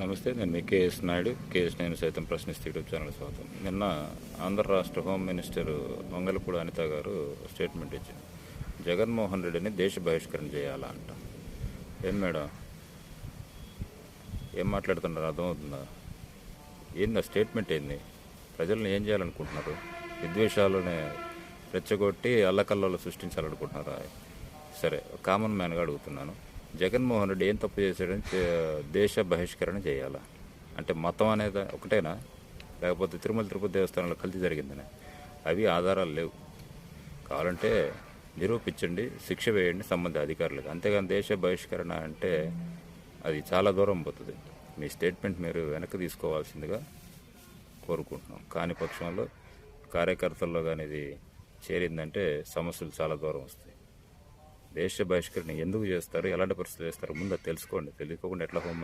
నమస్తే నేను మీ KS Naidu. KS నేను సైతం ప్రశ్నిస్తే యూట్యూబ్ ఛానల్ స్వాగతం. నిన్న ఆంధ్ర రాష్ట్ర హోమ్ మినిస్టర్ వంగలపూడి అనిత గారు స్టేట్మెంట్ ఇచ్చారు. జగన్మోహన్ రెడ్డిని దేశ బహిష్కరణ చేయాలా అంట. ఏం మేడం? ఏం మాట్లాడుతున్నారు? అర్థమవుతుందా? ఏంది ఆ స్టేట్మెంట్ ఏంది? ప్రజలను ఏం చేయాలనుకుంటున్నారు? విద్వేషాలనే రెచ్చగొట్టి అల్లకల్లలో సృష్టించాలనుకుంటున్నారా? సరే కామన్ మ్యాన్గా అడుగుతున్నాను. జగన్మోహన్ రెడ్డి ఏం తప్పు చేశాడని దేశ బహిష్కరణ చేయాలా? అంటే మతం అనేది ఒకటేనా? లేకపోతే తిరుమల తిరుపతి దేవస్థానంలో కలిసి జరిగిందని? అవి ఆధారాలు లేవు. కావాలంటే నిరూపించండి శిక్ష వేయండి సంబంధిత అధికారులకు. అంతేగాని దేశ బహిష్కరణ అంటే అది చాలా దూరం పోతుంది. మీ స్టేట్మెంట్ మీరు వెనక్కి తీసుకోవాల్సిందిగా కోరుకుంటున్నాం. కాని పక్షంలో కార్యకర్తల్లో కానీ ఇది చేరిందంటే సమస్యలు చాలా దూరం వస్తాయి. దేశ బహిష్కరణ ఎందుకు చేస్తారు? ఎలాంటి పరిస్థితులు చేస్తారు? ముందు తెలుసుకోండి. తెలియకుండా ఎట్లా హోమ్